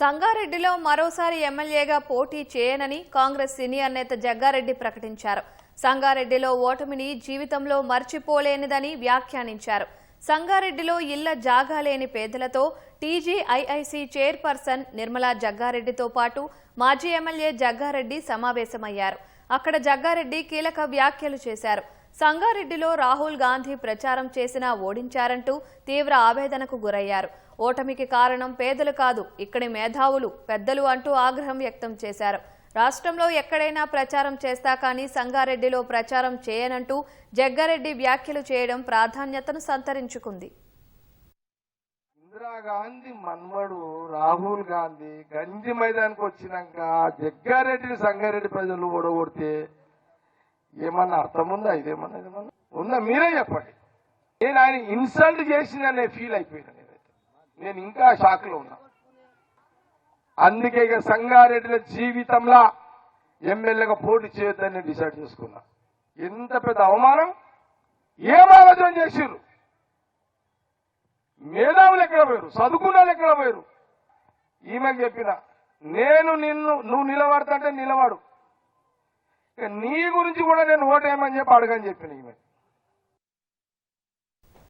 సంగారెడ్డిలో మరోసారి ఎమ్మెల్యేగా పోటీ చేయనని కాంగ్రెస్ సీనియర్ నేత జగ్గారెడ్డి ప్రకటించారు. సంగారెడ్డిలో ఓటమిని జీవితంలో మర్చిపోలేనిదని వ్యాఖ్యానించారు. సంగారెడ్డిలో ఇళ్ళ జాగా లేని పేదలతో టీజీఐఐసి చైర్పర్సన్ నిర్మలా జగ్గారెడ్డితో పాటు మాజీ ఎమ్మెల్యే జగ్గారెడ్డి సమావేశమయ్యారు. అక్కడ జగ్గారెడ్డి కీలక వ్యాఖ్యలు చేశారు. సంగారెడ్డిలో రాహుల్ గాంధీ ప్రచారం చేసినా ఓడించారంటూ తీవ్ర ఆవేదనకు గురయ్యారు. ఓటమికి కారణం పేదలు కాదు ఇక్కడి మేధావులు పెద్దలు అంటూ ఆగ్రహం వ్యక్తం చేశారు. రాష్ట్రంలో ఎక్కడైనా ప్రచారం చేస్తా కానీ సంగారెడ్డిలో ప్రచారం చేయనంటూ జగ్గారెడ్డి వ్యాఖ్యలు చేయడం ప్రాధాన్యతను సంతరించుకుంది. ఇందిరాగాంధీ మన్మడు రాహుల్ గాంధీ గంజి మైదానికి వచ్చినాక జగ్గారెడ్డిని సంగారెడ్డి ప్రజలు ఓడగొడితే ఏమన్నా అర్థం ఉందా ఇదేమన్నా ఏమన్నా ఉందా? మీరే చెప్పండి. నేను ఆయన ఇన్సల్ట్ చేసిందనే ఫీల్ అయిపోయినా నేనైతే. నేను ఇంకా షాక్లో ఉన్నా. అందుకే ఇక సంగారెడ్డిల జీవితంలో ఎమ్మెల్యేగా పోటీ చేయొద్దని డిసైడ్ చేసుకున్నా. ఎంత పెద్ద అవమానం? ఏం ఆలోచన చేసిర్రు? మేధావులు ఎక్కడ పోయారు చదువుకున్న వాళ్ళు ఎక్కడ పోయారు ఈమెకు చెప్పిన నేను నిన్ను నువ్వు నిలబడతాంటే నిలబడు. నీ గురించి కూడా నేను ఓటేయమని చెప్పి అడగని చెప్పిన ఈమె.